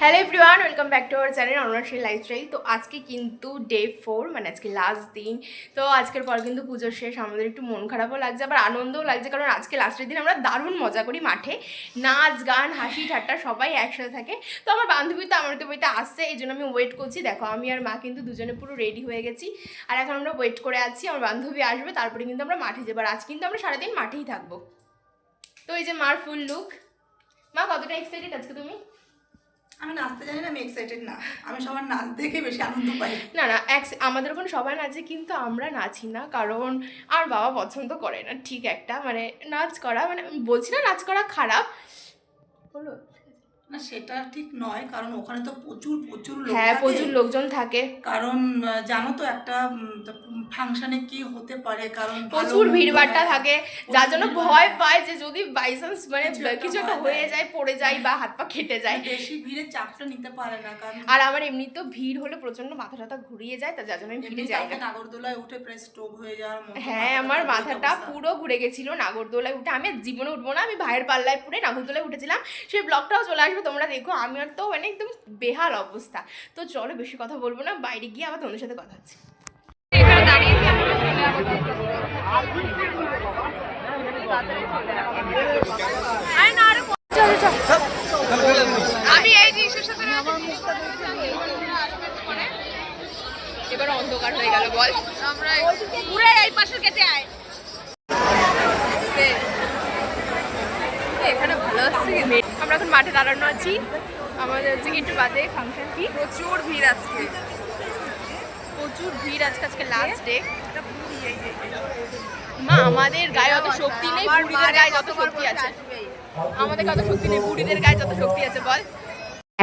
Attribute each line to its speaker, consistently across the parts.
Speaker 1: Hello everyone welcome back to our channel online lifestyle তো আজকে কিন্তু ডে ফোর মানে আজকে লাস্ট দিন। তো আজকের পর কিন্তু পুজোর শেষ, আমাদের একটু মন খারাপও লাগছে, আবার আনন্দও লাগছে, কারণ আজকে লাস্টের দিন আমরা দারুণ মজা করি মাঠে। নাচ, গান, হাসি, ঠাট্টা সবাই একসাথে থাকে। তো আমার বান্ধবী তো আমার তো বইতে আসছে, এই জন্য আমি ওয়েট করছি। দেখো, আমি আর মা কিন্তু দুজনে পুরো রেডি হয়ে গেছি। আর এখন আমরা ওয়েট করে আছি, আমার বান্ধবী আসবে, তারপরে কিন্তু আমরা মাঠে যাব। আর আজ কিন্তু আমরা সারাদিন মাঠেই থাকব। তো এই যে মার ফুল লুক মা, কতটা এক্সাইটেড আজকে তুমি?
Speaker 2: আমি নাচতে জানি না, আমি এক্সাইটেড না। আমি সবার নাচ দেখে বেশি আনন্দ পাই।
Speaker 1: না না আমাদের ওখানে সবাই নাচে, কিন্তু আমরা নাচি না, কারণ আর বাবা পছন্দ করে না। ঠিক একটা মানে নাচ করা মানে বলছি না নাচ করা খারাপ। বলো।
Speaker 2: না সেটা ঠিক নয় কারণ ওখানে তো প্রচুর প্রচুর লোক
Speaker 1: হ্যাঁ প্রচুর লোকজন থাকে।
Speaker 2: কারণ জানো তো একটা ফাংশনে কি হতে পারে? কারণ
Speaker 1: প্রচুর ভিড়ভাট্টা থাকে যার জন্য ভয় পায় যে যদি বাইচান্স মানে
Speaker 2: কিছু একটা হয়ে। যায়।
Speaker 1: পড়ে যায় বা হাত পা কেটে যায়।
Speaker 2: বেশি ভিড়ে চাপটা নিতে পারে না কারণ
Speaker 1: আর আমার এমনিতেও ভিড় হলে প্রচণ্ড মাথা টাথা ঘুরিয়ে যায় তা যার জন্য আমি ভিড়ে যাই না।
Speaker 2: নাগরদোলায় উঠে প্রায় স্ট্রোক হয়ে যাওয়ার
Speaker 1: হ্যাঁ আমার মাথাটা পুরো ঘুরে গেছিল নাগরদোলায় উঠে। আমি জীবনে উঠবো না আমি ভাইয়ের পাল্লায় পুরে নাগরদোলায় উঠেছিলাম সেই ব্লগটাও চলে আসবে তোমরা দেখো আমি আর তো মানে একদম বেহাল অবস্থা। তো চলো বেশি কথা বলব না বাইরে গিয়ে আবার তোমাদের সাথে কথা হচ্ছে এই জিনিসের সাথে এবার অন্ধকার হয়ে গেল বল আমরা পুরো এই পাশে কেটে আয় এখানে ভালো আসছে আমরা এখন মাঠে দাঁড়ানো আছি। আমাদের হচ্ছে কিন্তু একটু বাদে ফাংশন কি? প্রচুর ভিড় আজকে। প্রচুর ভিড় আজকে আজকে লাস্ট ডে মা আমাদের গায়ে অত শক্তি নেই বুড়িদের গায়ে যত শক্তি আছে। আমাদের কত শক্তি নেই বুড়িদের গায়ে যত শক্তি আছে বল।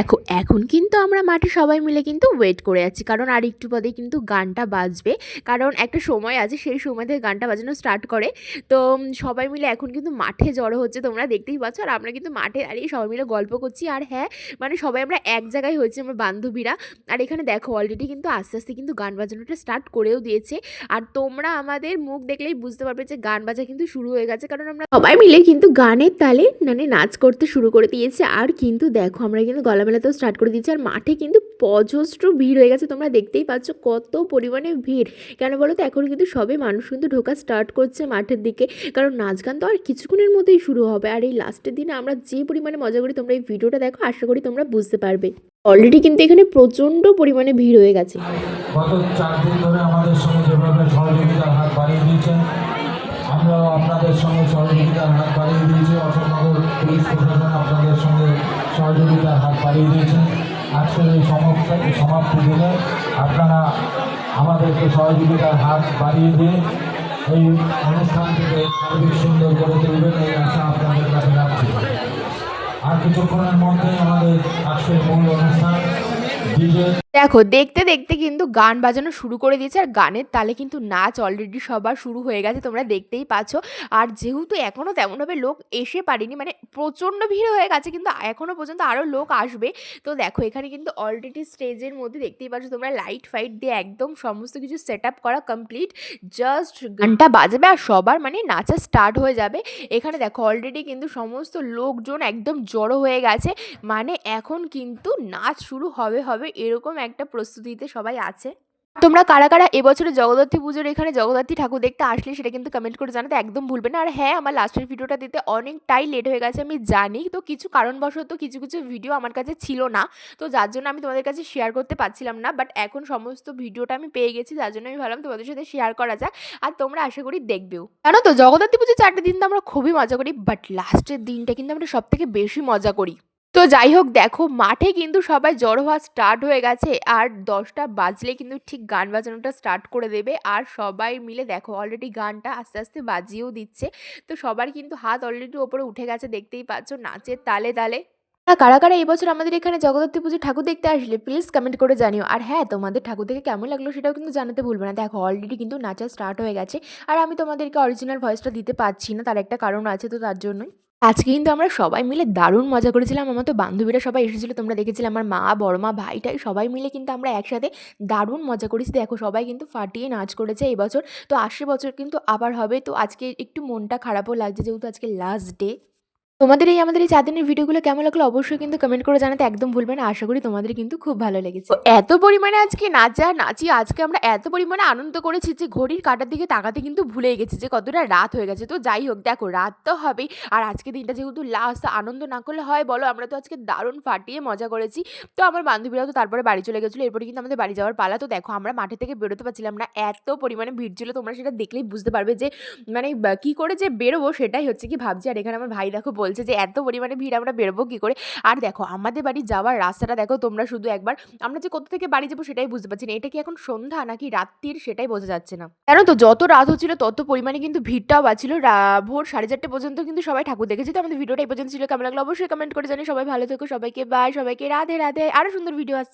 Speaker 3: এখন এখন কিন্তু আমরা মাঠে সবাই মিলে কিন্তু ওয়েট করে আছি। কারণ আর একটু পদে কিন্তু গানটা বাজবে। কারণ একটা সময় আছে, সেই সময় থেকে গানটা বাজানো স্টার্ট করে। তো সবাই মিলে এখন কিন্তু মাঠে জড়ো হচ্ছে, তোমরা দেখতেই পাচ্ছ। আর আমরা কিন্তু মাঠে দাঁড়িয়ে সবাই মিলে গল্প করছি। আর হ্যাঁ মানে সবাই আমরা এক জায়গায় হয়েছি আমার বান্ধবীরা। আর এখানে দেখো অলরেডি কিন্তু আস্তে আস্তে কিন্তু গান বাজানোটা স্টার্ট করেও দিয়েছে। আর তোমরা আমাদের মুখ দেখলেই বুঝতে পারবে যে গান বাজা কিন্তু শুরু হয়ে গেছে। কারণ আমরা সবাই মিলে কিন্তু গানের তালে মানে নাচ করতে শুরু করে দিয়েছে। আর কিন্তু দেখো, আমরা কিন্তু গলা মেলাতেও স্টার্ট করে দিয়েছি। আর মাঠে কিন্তু পজস্র ভিড় হয়ে গেছে। তোমরা দেখতেই পাচ্ছ কত পরিমাণে ভিড়। কেন বলো তো? এখন কিন্তু সবে মানুষ কিন্তু ঢোকা স্টার্ট করছে মাঠের দিকে। কারণ নাচ গান তো আর কিছুক্ষণের মধ্যেই শুরু হবে। আর এই লাস্টের দিনে আমরা যে পরিমাণে মজা করি তোমরা এই ভিডিওটা দেখো, আশা করি তোমরা বুঝতে পারবে। অলরেডি কিন্তু এখানে প্রচণ্ড পরিমাণে ভিড় হয়ে গেছে।
Speaker 4: গত চার দিন ধরে আমাদের সঙ্গে যেভাবে সহযোগিতার হাত বাড়িয়ে দিয়েছেন আমরাও আপনাদের সঙ্গে সহযোগিতার হাত বাড়িয়ে দিয়েছি। অশোকনগর পুলিশ প্রশাসন আপনাদের সঙ্গে সহযোগিতার হাত বাড়িয়ে দিয়েছেন আজকের এই সমাপ্ত সমাপ্তি দিনে আপনারা আমাদেরকে সহযোগিতার হাত বাড়িয়ে দিয়ে এই অনুষ্ঠানটিকে সার্বিক সুন্দর করে তুলবেন এই আশা আপনাদের কাছে রাখছি। আর কিছুক্ষণের মধ্যেই আমাদের আজকের মূল অনুষ্ঠান। ডিজে
Speaker 3: দেখো, দেখতে দেখতে কিন্তু গান বাজানো শুরু করে দিয়েছে আর গানের তালে কিন্তু নাচ অলরেডি সবার শুরু হয়ে গেছে, তোমরা দেখতেই পাচ্ছ। আর যেহেতু এখনও তেমনভাবে লোক এসে পারেনি মানে প্রচণ্ড ভিড় হয়ে গেছে, কিন্তু এখনও পর্যন্ত আরও লোক আসবে। তো দেখো, এখানে কিন্তু অলরেডি স্টেজের মধ্যে দেখতেই পাচ্ছ তোমরা লাইট ফাইট দিয়ে একদম সমস্ত কিছু সেট আপ করা কমপ্লিট জাস্ট গানটা বাজাবে আর সবার মানে নাচা স্টার্ট হয়ে যাবে। এখানে দেখো অলরেডি কিন্তু সমস্ত লোকজন একদম জড়ো হয়ে গেছে। মানে এখন কিন্তু নাচ শুরু হবে হবে এরকম একটা প্রস্তুতিতে সবাই আছে। তোমরা কারা কারা এবছরে জগদ্ধাত্রী পুজোর এখানে জগদ্ধাত্রী ঠাকুর দেখতে আসলে সেটা কিন্তু কমেন্ট করে জানাতে একদম ভুলবে না। আর হ্যাঁ আমার লাস্টের ভিডিওটা দিতে অনেকটাই লেট হয়ে গেছে, আমি জানি। তো কিছু কারণবশত কিছু কিছু ভিডিও আমার কাছে ছিল না। তো যার জন্য আমি তোমাদের কাছে শেয়ার করতে পারছিলাম না। বাট এখন সমস্ত ভিডিওটা আমি পেয়ে গেছি, যার জন্য আমি ভাবলাম তোমাদের সাথে শেয়ার করা যাক। আর তোমরা আশা করি দেখবেও। জানো তো, জগদ্ধাত্রী পুজোর চারটে দিন তো আমরা খুবই মজা করি বাট লাস্টের দিনটা কিন্তু আমরা সব থেকে বেশি মজা করি। তো যাই হোক, দেখো, মাঠে কিন্তু সবাই জড়ো হওয়া স্টার্ট হয়ে গেছে। আর দশটা বাজলে কিন্তু ঠিক গান বাজানোটা স্টার্ট করে দেবে। আর সবাই মিলে দেখো অলরেডি গানটা আস্তে আস্তে বাজিয়েও দিচ্ছে। তো সবার কিন্তু হাত অলরেডি ওপরে উঠে গেছে, দেখতেই পাচ্ছ, নাচের তালে তালে। কারা কারা এবছর আমাদের এখানে জগদ্ধাত্রী পুজো ঠাকুর দেখতে আসলে প্লিজ কমেন্ট করে জানিও। আর হ্যাঁ তোমাদের ঠাকুর দেখে কেমন লাগল সেটাও কিন্তু জানাতে ভুলবে না। দেখো অলরেডি কিন্তু নাচা স্টার্ট হয়ে গেছে। আর আমি তোমাদেরকে অরিজিনাল ভয়েসটা দিতে পারছি না, তার একটা কারণ আছে তো তার জন্যই। আজকে কিন্তু আমরা সবাই মিলে দারুণ মজা করেছিলাম। আমার তো বান্ধবীরা সবাই এসেছিল, তোমরা দেখেছিলে আমার মা, বড় মা ভাইটাই সবাই মিলে কিন্তু আমরা একসাথে দারুণ মজা করেছি। দেখো, সবাই কিন্তু ফাটিয়ে নাচ করেছে এবছর বছর। তো আশি বছর কিন্তু আবার হবে। তো আজকে একটু মনটা খারাপও লাগছে, যেহেতু আজকে লাস্ট ডে তোমাদের এই আমাদের এই চার দিনের ভিডিওগুলো কেমন লাগল অবশ্যই কিন্তু কমেন্ট করে জানাতে একদম ভুলবে না। আশা করি তোমাদের কিন্তু খুব ভালো লেগেছে। এত পরিমাণে আজকে নাচা, নাচি, আজকে আমরা এত পরিমাণে আনন্দ করেছি যে ঘড়ির কাটার দিকে তাকাতে কিন্তু ভুলে গেছি যে কতটা রাত হয়ে গেছে। তো যাই হোক, দেখো, রাত তো হবেই। আর আজকে দিনটা যেহেতু লাস্ট আনন্দ না করলে হয় বলো, আমরা তো আজকে দারুণ ফাটিয়ে মজা করেছি। তো আমার বান্ধবীরাও তো তারপরে বাড়ি চলে গেছিল, এরপরে কিন্তু আমাদের বাড়ি যাওয়ার পালা। তো দেখো, আমরা মাঠে থেকে বেরোতে পারছিলাম না। এত পরিমাণে ভিড় ছিল, তোমরা সেটা দেখলেই বুঝতে পারবে যে মানে কি করে যে বেরোবো সেটাই হচ্ছে কি ভাবছি। আর এখানে আমার ভাই দেখো বলছে যে, এত পরিমাণে ভিড় আমরা বেরোবো কী করে? আর দেখো, আমাদের বাড়ি যাওয়ার রাস্তাটা দেখো, তোমরা শুধু একবার, আমরা যে কোথা থেকে বাড়ি যাব সেটাই বুঝতে পারছি না। এটা কি এখন সন্ধ্যা নাকি রাত্রির সেটাই বোঝা যাচ্ছে না। জানো তো, যত রাত হচ্ছিল তত পরিমাণে কিন্তু ভিড়টাও বাড়ছিল। ভোর সাড়ে চারটে পর্যন্ত কিন্তু সবাই ঠাকুর দেখেছি। তো আমাদের ভিডিওটা এই পর্যন্ত ছিল। কেমন লাগল? অবশ্যই কমেন্ট করে জানি সবাই ভালো থেকো, সবাইকে বাই সবাইকে রাধে রাধে। আরও সুন্দর ভিডিও আসছে।